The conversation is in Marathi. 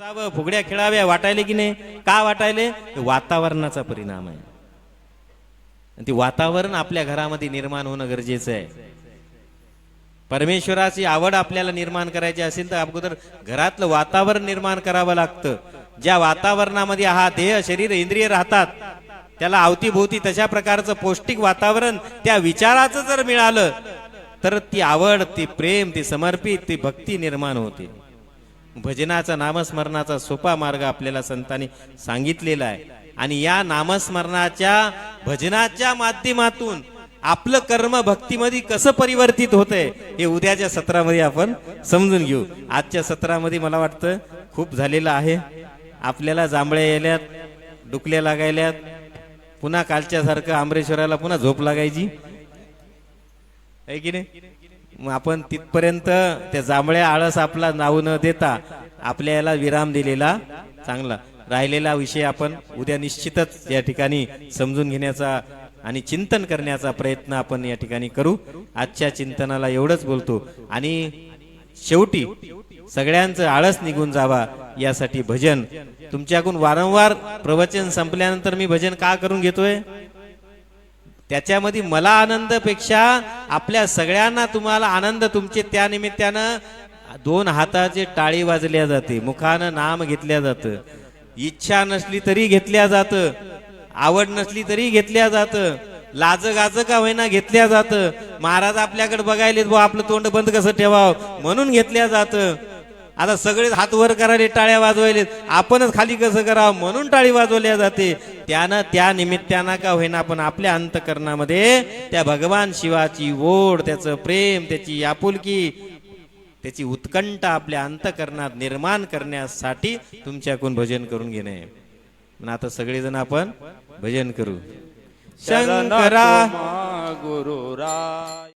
नाचावं फुगड्या खेळाव्या वाटायले की नाही? का वाटायले? वातावरणाचा परिणाम आहे. आणि ते वातावरण आपल्या घरामध्ये निर्माण होणं गरजेचं आहे. परमेश्वराची आवड आपल्याला निर्माण करायची असेल तर अगोदर घरातलं वातावरण निर्माण करावं लागतं. ज्या वातावरणामध्ये हा देह शरीर इंद्रिय राहतात त्याला अवतीभोवती तशा प्रकारचं पौष्टिक वातावरण त्या विचाराचं जर मिळालं तर ती आवड ती प्रेम ती समर्पित ती भक्ती निर्माण होते. भजनाचा नामस्मरणाचा सोपा मार्ग आपल्याला संतांनी सांगितलेला आहे. आणि या नामस्मरणाच्या भजनाच्या माध्यमातून आपलं कर्म भक्तीमध्ये कसं परिवर्तित होतंय हे उद्याच्या सत्रामध्ये आपण समजून घेऊ. आजच्या सत्रामध्ये मला वाटतं खूप झालेलं आहे. आपल्याला जांभळ्या यायल्यात डुकल्या लागायल्यात पुन्हा कालच्या सारखं आंबरेश्वराला पुन्हा झोप लागायची. आहे की नाही? मग आपण तिथपर्यंत त्या जांभळ्या आळस आपला नाव न देता आपल्याला विराम दिलेला चांगला. राहिलेला विषय आपण उद्या निश्चितच या ठिकाणी समजून घेण्याचा आणि चिंतन करण्याचा प्रयत्न आपण या ठिकाणी करू. आजच्या चिंतनाला एवढंच बोलतो. आणि शेवटी सगळ्यांचं आळस निघून जावा यासाठी भजन. तुमच्याकडून वारंवार प्रवचन संपल्यानंतर मी भजन का करून घेतोय? त्याच्यामध्ये मला आनंदपेक्षा आपल्या सगळ्यांना तुम्हाला आनंद तुमचे त्या निमित्तानं दोन हाताचे टाळी वाजल्या जाते मुखानं नाम घेतल्या जातं. इच्छा नसली तरी घेतल्या जातं आवड नसली तरी घेतल्या जातं लाज गाज का होईना घेतल्या जातं. महाराज आपल्याकडे बघायलेत बुवा आपलं तोंड बंद कसं ठेवावं? म्हणून घेतल्या जातं. आता सगळेच हात वर करायले टाळ्या वाजवायलेत. आपणच खाली कसं करावं म्हणून टाळी वाजवल्या जाते. त्यानं त्या निमित्तानं का होईना आपण आपल्या अंतकरणामध्ये त्या भगवान शिवाची ओढ त्याचं प्रेम त्याची आपुलकी त्याची उत्कंठ आपल्या अंतकरणात निर्माण करण्यासाठी तुमच्याकडून भजन करून घेणे. पण आता सगळेजण आपण भजन करू. शंकरा गुरुराय.